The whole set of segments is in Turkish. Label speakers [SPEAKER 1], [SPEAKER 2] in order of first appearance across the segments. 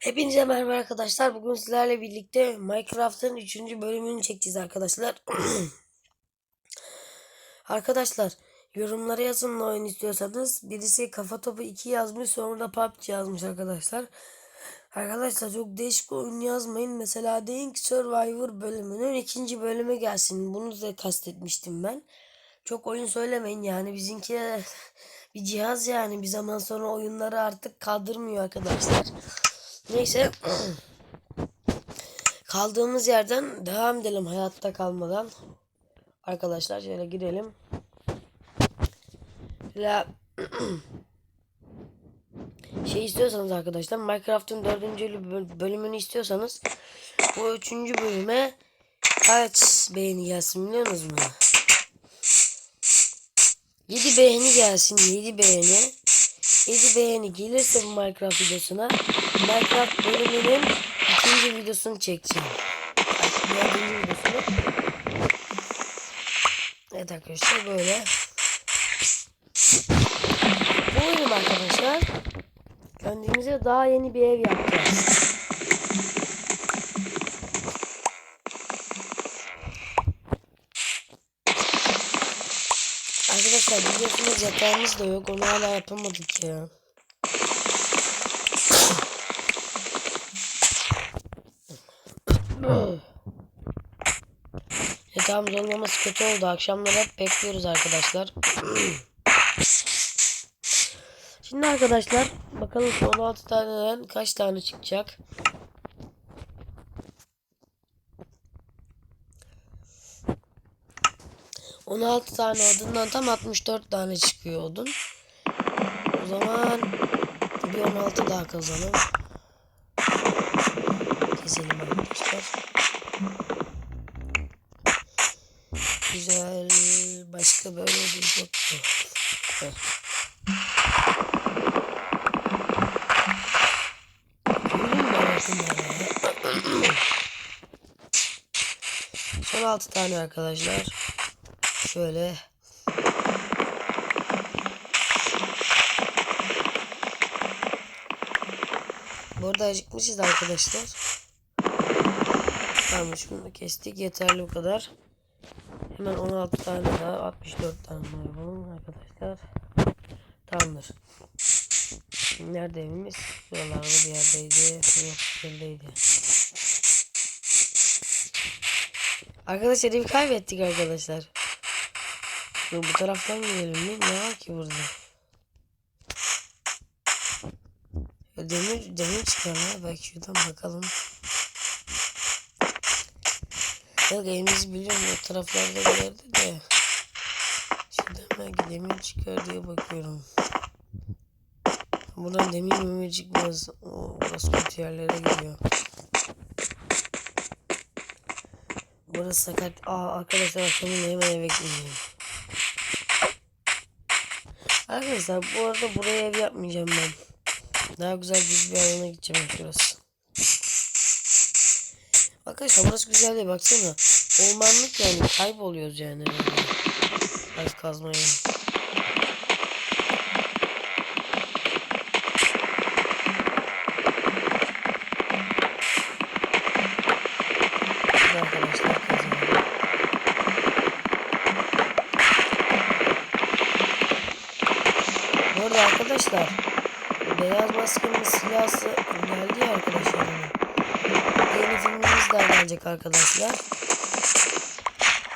[SPEAKER 1] Hepinize merhaba arkadaşlar. Bugün sizlerle birlikte Minecraft'ın 3. bölümünü çekeceğiz arkadaşlar. arkadaşlar yorumlara yazın ne oyun istiyorsanız. Birisi Kafa Topu 2 yazmış sonra da PUBG yazmış arkadaşlar. Arkadaşlar çok değişik oyun yazmayın. Mesela Denk Survivor bölümünün ikinci bölümü gelsin. Bunu da kastetmiştim ben. Çok oyun söylemeyin yani bizimki bir cihaz yani bir zaman sonra oyunları artık kaldırmıyor arkadaşlar. Neyse. Kaldığımız yerden devam edelim hayatta kalmadan. Arkadaşlar şöyle girelim. La şey istiyorsanız arkadaşlar Minecraft'ın dördüncü böl- bölümünü istiyorsanız bu üçüncü bölüme kaç beğeni gelsin biliyor musunuz mu? 7 beğeni gelsin 7 beğeni. 7 beğeni gelirse bu Minecraft videosuna Minecraft bölümünün ikinci videosunu çekeceğim. Dördüncü videosunu. Evet arkadaşlar böyle. Bu bölüm arkadaşlar kendimize daha yeni bir ev yapacağız. Arkadaşlar biliyorsunuz yatağımız da yok. Onu hala yapamadık ya. Yatağımız olmaması kötü oldu. Akşamları hep bekliyoruz arkadaşlar. Şimdi arkadaşlar bakalım şu 16 taneden kaç tane çıkacak. On altı tane odundan tam 64 tane çıkıyor odun. O zaman bir 16 daha kazalım. Keselim arkadaşlar. Güzel. Başka böyle bir yok mu? Heh. Görün mü bakın ya. Son 6 tane arkadaşlar. Şöyle. Burada acıkmışız arkadaşlar. Tamam şunu da kestik. Yeterli bu kadar. Hemen 16 tane daha 64 tane daha yapalım arkadaşlar. Tamamdır. Nerede evimiz? Şuralarda bir yerdeydi. Yok yerdeydi. Arkadaşlar evi kaybettik arkadaşlar. Dur bu taraftan gidelim. Ne, ne var ki burada? Demir, demir çıkar ha. Belki şuradan bakalım. Yok evimizi biliyorum o taraflarda bir yerde de. Şuradan belki demir çıkar diye bakıyorum. Buradan demir memir çıkmaz. O, burası kötü yerlere gidiyor. Burası sakat. Aa arkadaşlar akşamın hemen eve gideceğim. Arkadaşlar bu arada buraya ev yapmayacağım ben. Daha güzel bir alana gideceğim şurası. Arkadaşlar burası güzel değil baksana. Ormanlık yani kayboluyoruz yani. Az kazmaya. Şurada arkadaşlar kazanıyor. Bu arada arkadaşlar Beyaz Baskın'ın silahı geldi arkadaşlar. Yeni filmimiz de gelecek arkadaşlar.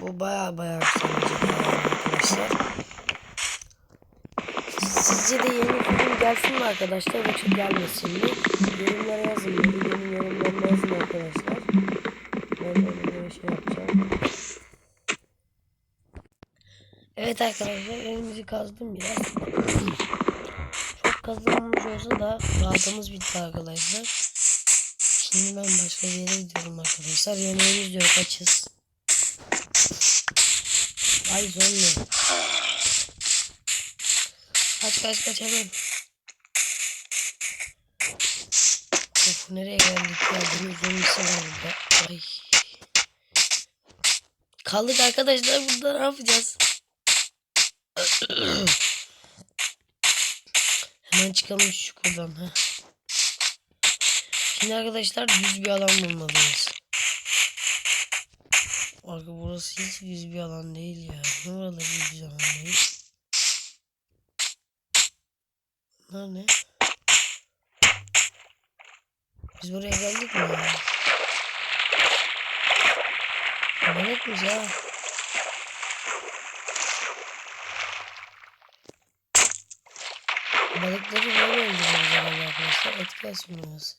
[SPEAKER 1] Bu baya baya güzel arkadaşlar. Sizce de yeni film gelsin mi arkadaşlar yoksa gelmesin mi? Yorumlara yazın. Videonun yorumlarına yazın arkadaşlar. Ben öyle bir şey yapacağım. Evet arkadaşlar elimizi kazdım biraz. Kazanmış olsa da rahatımız bitti arkadaşlar. Şimdi ben başka bir yere gidiyorum arkadaşlar. Yemeğimiz diyor kaçız. Ay zombi. Kaç kaç kaç hemen. Of nereye geldik ya? Bunun zombisi var burada. Ay. Kaldık arkadaşlar burada ne yapacağız? Hemen çıkalım şu çukurdan ha. Şimdi arkadaşlar düz bir alan bulmalıyız. Bak burası hiç düz bir alan değil ya. Ne oralar düz bir alan değil. Bunlar ne? Biz buraya geldik mi ya? Balık mı ya? Balıkları böyle öldürüyoruz arkadaşlar. Et biraz.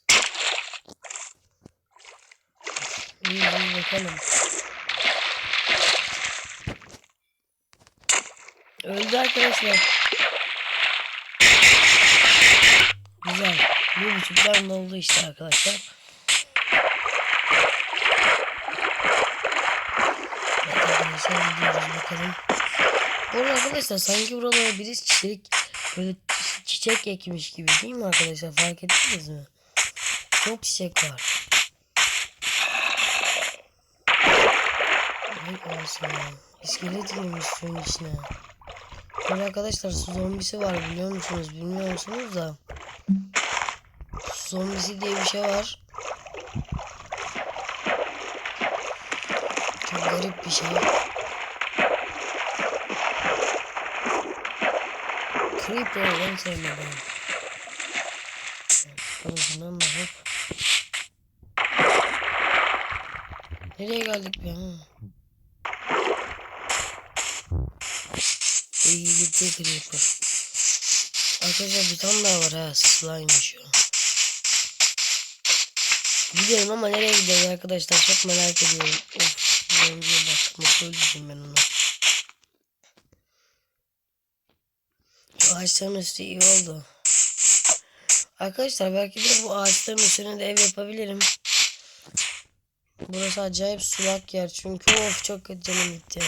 [SPEAKER 1] İyi iyi bakalım. Öldü arkadaşlar. Güzel. Bir buçuklar oldu işte arkadaşlar. Arkadaşlar gidiyoruz bakalım. Bu arada arkadaşlar sanki buralara biri çiçek böyle çiçek ekmiş gibi değil mi arkadaşlar fark ettiniz mi? Çok çiçek var. Ay olsun. İskelet girmiş suyun içine. Böyle arkadaşlar su zombisi var biliyor musunuz bilmiyor musunuz da. Su zombisi diye bir şey var. Çok garip bir şey. Creeper en sevmediğim. Şuradan da hop. Nereye geldik be? Ha? İyi gitti Creeper. Arkadaşlar bir tane daha var ha. Slime'mış o. Gidelim ama nereye gidiyoruz arkadaşlar çok merak ediyorum. Of. Zombiye bak. Nasıl öldürdüm ben onu. Ağaçların üstü iyi oldu. Arkadaşlar belki de bu ağaçların üstüne de ev yapabilirim. Burası acayip sulak yer çünkü of çok kötü canım gitti.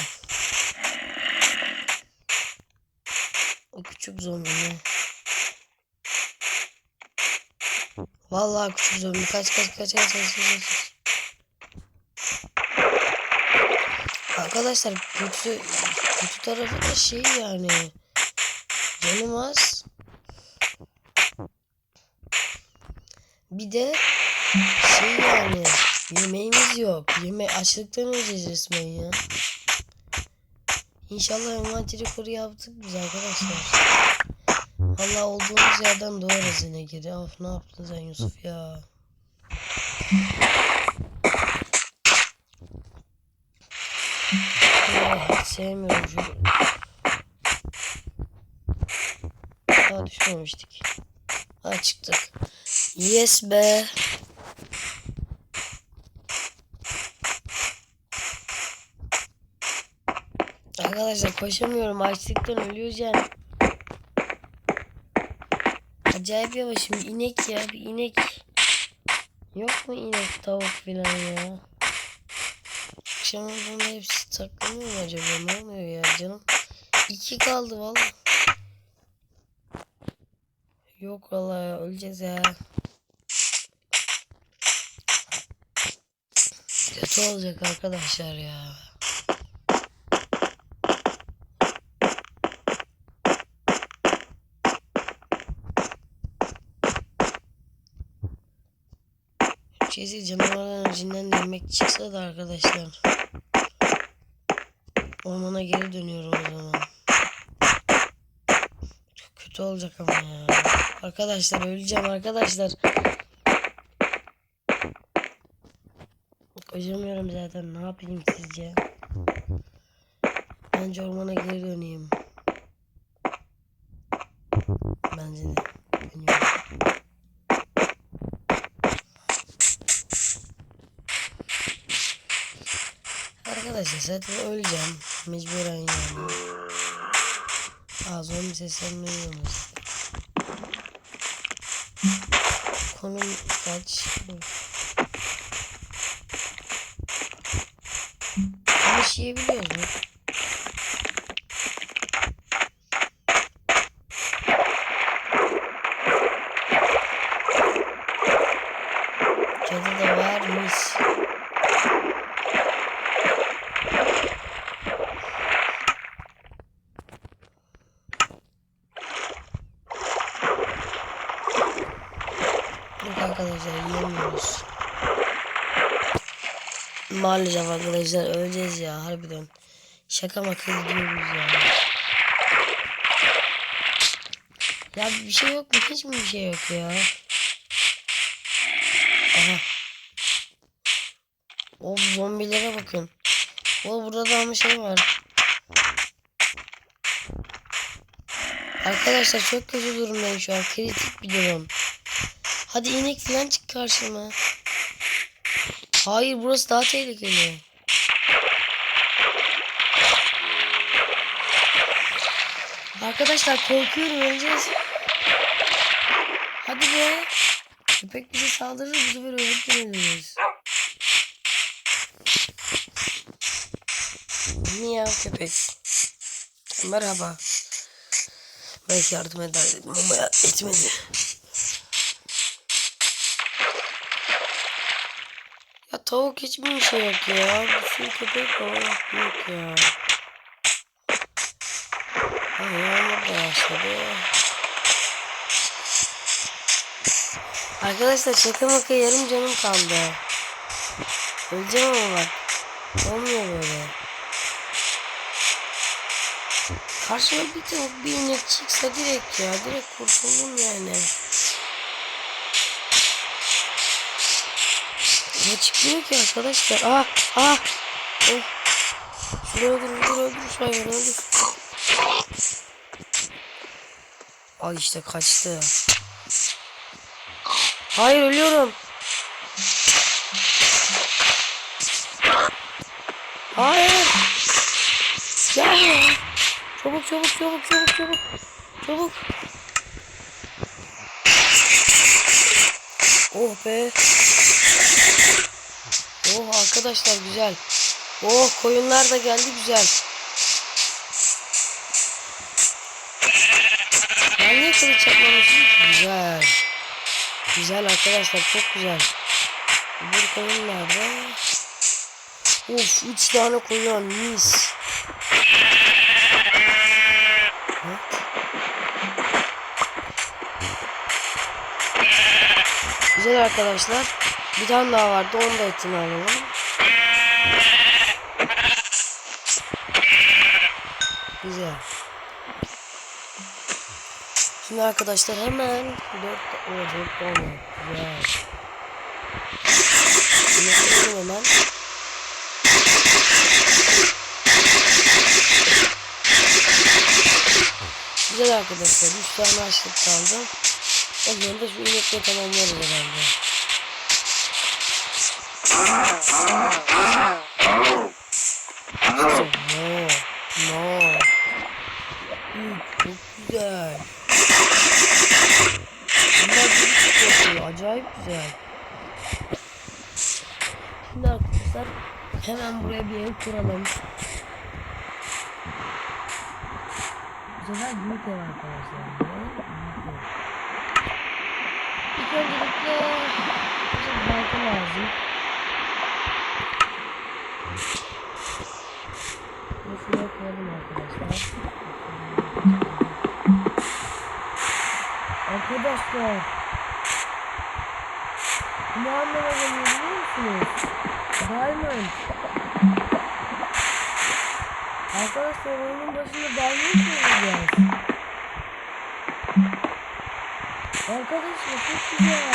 [SPEAKER 1] O küçük zombi? Vallahi küçük zombi kaç kaç kaç kaç kaç. kaç. Arkadaşlar kötü kötü tarafı da şey yani canım az. Bir de şey yani yemeğimiz yok. Yeme açlıktan öleceğiz resmen ya. İnşallah envanteri kuru yaptık biz arkadaşlar. Allah olduğumuz yerden doğarız yine geri. Of ne yaptın sen Yusuf ya. Sevmiyorum. Düşmemiştik. Ha çıktık. Yes be. Arkadaşlar koşamıyorum. Açlıktan ölüyoruz yani. Acayip yavaşım. İnek ya bir inek. Yok mu inek tavuk filan ya? Akşam olduğunda hepsi saklanıyor mu acaba? Ne oluyor ya canım? İki kaldı valla. Yok valla öleceğiz ya. Kötü olacak arkadaşlar ya. Şeysi canavarların içinden de yemek çıksa da arkadaşlar. Ormana geri dönüyorum o zaman. Çok kötü olacak ama ya. Arkadaşlar öleceğim arkadaşlar. Koşamıyorum zaten ne yapayım sizce? Bence ormana geri döneyim. Bence de. Dönüyorum. Arkadaşlar zaten öleceğim. Mecburen yani. Aa zombi seslerini duyuyoruz. Konum kaç? Ama yiyebiliyoruz mu? Cadı da var mis. Yok arkadaşlar yiyemiyorum. gidiyoruz. Maalesef arkadaşlar öleceğiz ya harbiden. Şaka maka gidiyoruz ya. Ya bir şey yok mu? Hiç mi bir şey yok ya? Aha. O zombilere bakın. O burada da ama şey var. Arkadaşlar çok kötü durumdayım şu an. Kritik bir durum. Hadi inek falan çık karşıma. Hayır burası daha tehlikeli. Arkadaşlar korkuyorum öleceğiz. Hadi be. Köpek bize saldırır bu sefer ölüp döneriz. Niye köpek? Merhaba. Belki yardım eder ama etmedi. Ya tavuk hiçbir şey yok ya. Bir sürü köpek var. Yok ya. Arkadaşlar şaka maka yarım canım kaldı. Öleceğim ama bak. Olmuyor böyle. Karşıma bir tavuk bir inek çıksa direkt ya. Direkt kurtuldum yani. Ne çıkmıyor ki arkadaşlar? Ah ah. Oh. Şunu öldür öldür öldür şu hayvanı öldür. Al işte kaçtı. Hayır ölüyorum. Hayır. Gel. Çabuk çabuk çabuk çabuk çabuk. Çabuk. Oh be. Oh arkadaşlar güzel. Oh koyunlar da geldi güzel. Yapmamışım ki? Güzel. Güzel arkadaşlar çok güzel. Bir koyun nerede? Of 3 tane koyun mis. Güzel arkadaşlar. Bir tane daha vardı onu da etini alalım. Güzel. Şimdi arkadaşlar hemen 4 o 4 tane. Güzel. Şimdi hemen. Güzel arkadaşlar. 3 tane açlık kaldı. Onları da şu inekle tamamlarız herhalde. No. No. Üh, çok güzel. Bunlar gibi çok yapıyor. Acayip güzel. Şimdi arkadaşlar hemen buraya bir ev kuralım. Bu sefer büyük ev arkadaşlar. İlk öncelikle bir balkon lazım. Bunu şuraya koyalım arkadaşlar. Arkadaşlar. Ne anlama geliyor biliyor musunuz? Diamond. Arkadaşlar oyunun başında diamond koyacağız. Arkadaşlar çok güzel.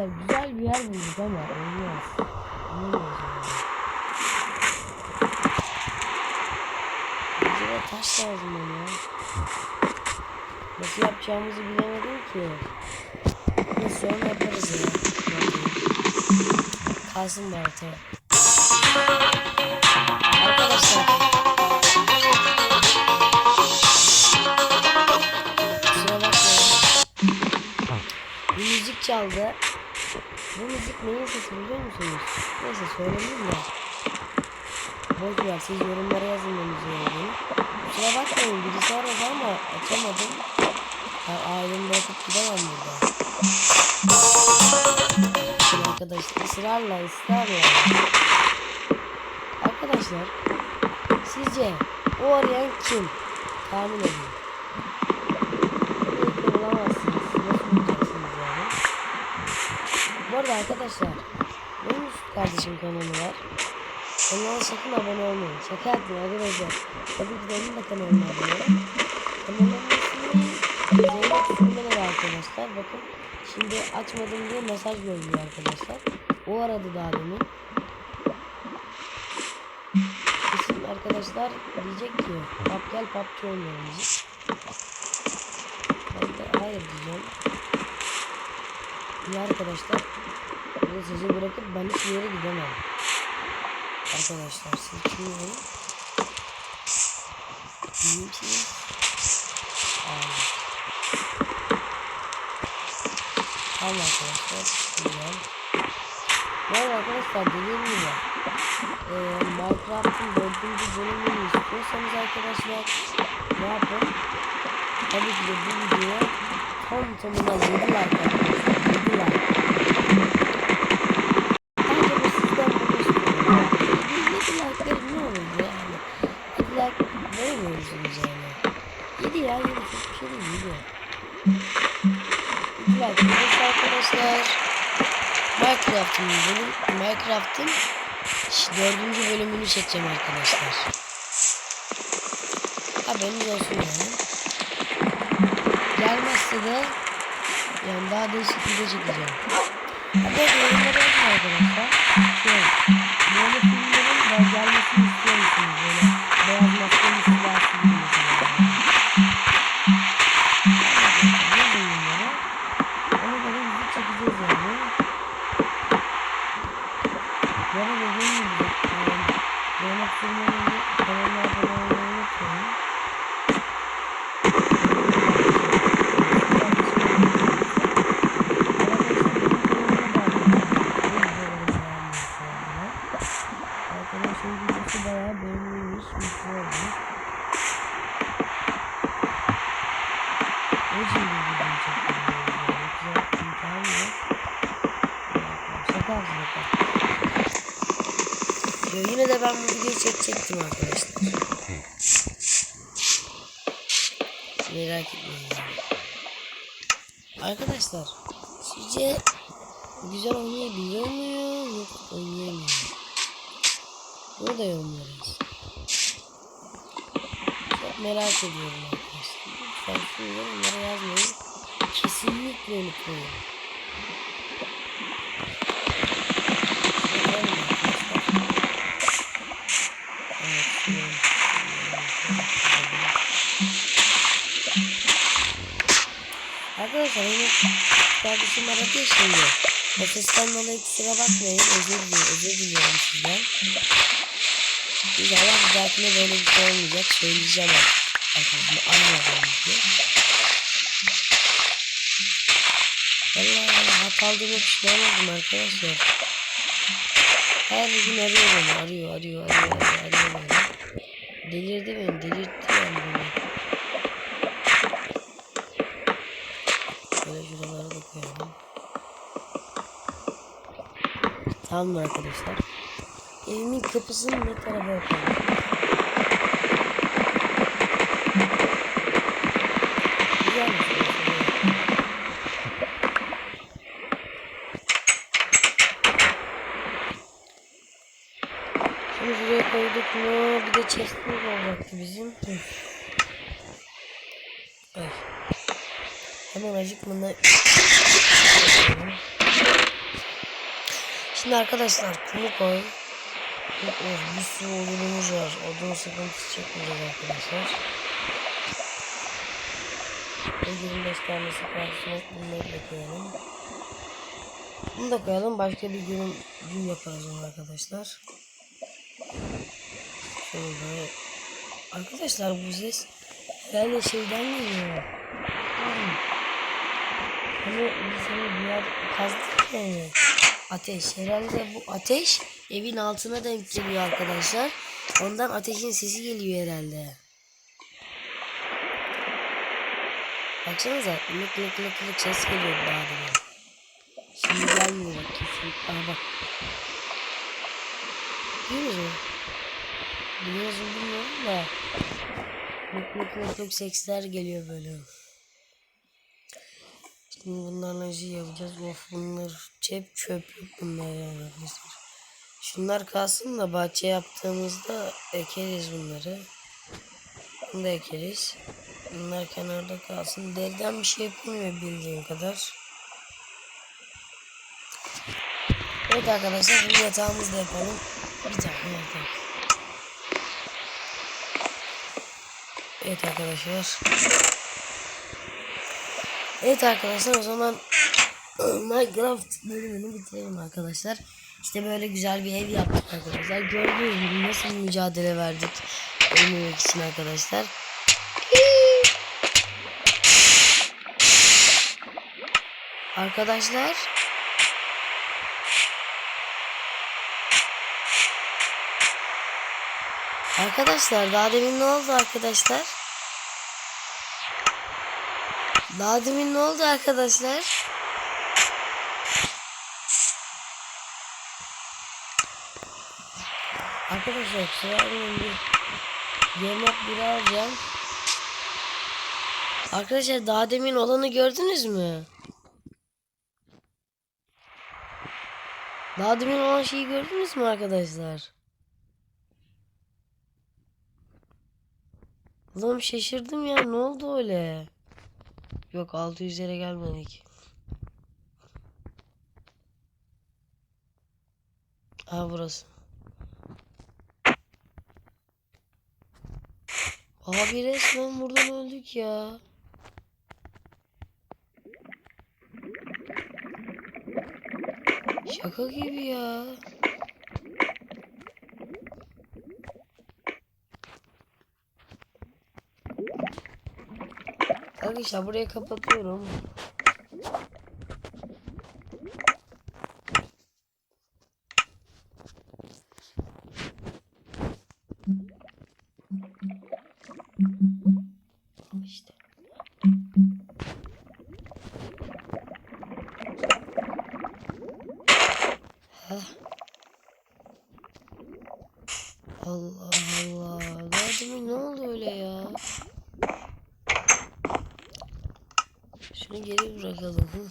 [SPEAKER 1] Arkadaşlar güzel bir yer bulduk ama olmaz. Olmaz. Bize taş lazım ama. Nasıl yapacağımızı bilemedim ki. Neyse sonra yaparız ya. Kalsın tamam. Arkadaşlar. Çaldı. Bu müzik neyin sesi biliyor musunuz? Neyse söylemeyeyim ya. Boş ver siz yorumlara yazın ne müziği olduğunu. Kusura bakmayın birisi aradı ama açamadım. Ben ailemi bırakıp gidemem burada. Şimdi arkadaşlar ısrarla ısrarla. Arkadaşlar sizce o arayan kim? Tahmin edin. Tabii ki bulamazsınız. Nasıl bulacaksınız yani? Bu arada arkadaşlar benim kardeşim kanalı var. Onlara sakın abone olmayın. Şaka yaptım arkadaşlar. Tabii ki de onun da kanalına abone olun. Kanalın ismi arkadaşlar. Bakın şimdi açmadım diye mesaj gönderiyor arkadaşlar. O aradı daha demin. Kesin arkadaşlar diyecek ki pap gel PUBG oynayalım diyecek. De hayır diyeceğim. İyi arkadaşlar. Burada sizi bırakıp ben hiçbir yere gidemem. Arkadaşlar siz kimsiniz? Kimsiniz? Tamam arkadaşlar. Güzel. Bu arada arkadaşlar dediğim gibi e, Minecraft'ın dördüncü bölümünü istiyorsanız arkadaşlar ne yapın? Tabii ki de bu videoya tam tamına 7 like arkadaşlar. 7 like. Bence bu sizden bunu istiyorum. 7 like verin ne olur yani. 7 like veremiyorsunuz yani. 7 ya 7 çok bir şey değil 7. 7 like verirse arkadaşlar. Minecraft'ın bölüm, Minecraft'ın dördüncü bölümünü çekeceğim arkadaşlar. Haberiniz olsun yani. Gelmezse de yani daha değişik video çekeceğim. Hatta yorumlara yazın arkadaşlar. Şey, böyle filmlerin daha gelmesini istiyor? Böyle de ben bu videoyu çekecektim arkadaşlar. Merak etmeyin. Arkadaşlar sizce güzel oynayabiliyor muyum yok oynayamıyor Bunu da yorumlarız. Çok merak ediyorum arkadaşlar. Lütfen yorumlara yazmayın. Kesinlikle unutmayın. Arkadaşlar yine kardeşim aradı şimdi. O sesten dolayı kusura bakmayın. Özür diliyorum, özür diliyorum sizden. İnşallah bir dahakine böyle bir şey olmayacak. Söyleyeceğim. Arkadaşım anlayacağım diye. Vallahi hap aldığıma pişman oldum arkadaşlar. Her gün arıyor beni. Arıyor, arıyor, arıyor, arıyor, arıyor beni. Delirdi beni, delirtti beni. Şöyle şuraları da koyalım. Tamam mı arkadaşlar? Evimin kapısını ne tarafa yapalım? Güzelmiş burası, evet. Şunu şuraya koyduk mu? Bir de chestimiz olacaktı bizim. Üf. Ay. Hemen acıkmadan Şimdi arkadaşlar kumu koy. Oh, bir sürü odunumuz var. Odun sıkıntısı çekmeyeceğiz arkadaşlar. Bu 25 tanesi karşısına bunları da. Bunu da koyalım. Başka bir gün, gün yaparız onu arkadaşlar. Şöyle. Arkadaşlar bu ses herhalde şeyden geliyor. Hani hani bir yer kazdık yani. Ateş. Herhalde bu ateş evin altına denk geliyor arkadaşlar. Ondan ateşin sesi geliyor herhalde. Baksanıza lık lık lık lık ses geliyor daha demin. Şimdi gelmiyor bak kesin. Aha bak. Mu? Duyuyoruz mu bilmiyorum da. Lık lık lık lık sesler geliyor böyle. Şimdi bunlarla şey yapacağız. Of bunlar çöp çöplük bunlar yani arkadaşlar. Şunlar kalsın da bahçe yaptığımızda ekeriz bunları. Bunu da ekeriz. Bunlar kenarda kalsın. Deriden bir şey yapılmıyor bildiğim kadar. Evet arkadaşlar şimdi yatağımızı da yapalım. Bir tane yatak. Evet arkadaşlar. Evet arkadaşlar o zaman Minecraft bölümünü bitirelim arkadaşlar. İşte böyle güzel bir ev yaptık arkadaşlar. Gördüğünüz gibi nasıl mücadele verdik ölmemek için arkadaşlar. Arkadaşlar Arkadaşlar daha demin ne oldu arkadaşlar? Daha demin ne oldu arkadaşlar? Arkadaşlar sıranın bir yemek bir alacağım. Arkadaşlar daha demin olanı gördünüz mü? Daha demin olan şeyi gördünüz mü arkadaşlar? Ulan şaşırdım ya ne oldu öyle? Yok 600'lere gelmedik. Aa burası. Abi resmen buradan öldük ya. Şaka gibi ya. Arkadaşlar burayı kapatıyorum. İşte. Allah Allah. Daha ne oldu öyle ya? Şunu geri bırakalım.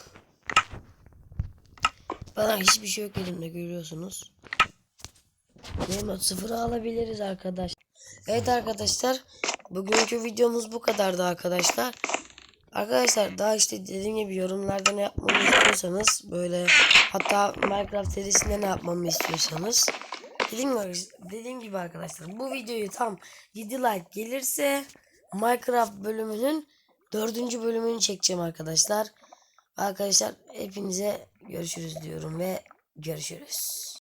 [SPEAKER 1] Bana hiçbir şey yok elimde görüyorsunuz. Remote sıfırı alabiliriz arkadaş. Evet arkadaşlar. Bugünkü videomuz bu kadardı arkadaşlar. Arkadaşlar daha işte dediğim gibi yorumlarda ne yapmamı istiyorsanız böyle hatta Minecraft serisinde ne yapmamı istiyorsanız dediğim gibi, dediğim gibi arkadaşlar bu videoyu tam 7 like gelirse Minecraft bölümünün dördüncü bölümünü çekeceğim arkadaşlar. Arkadaşlar hepinize görüşürüz diyorum ve görüşürüz.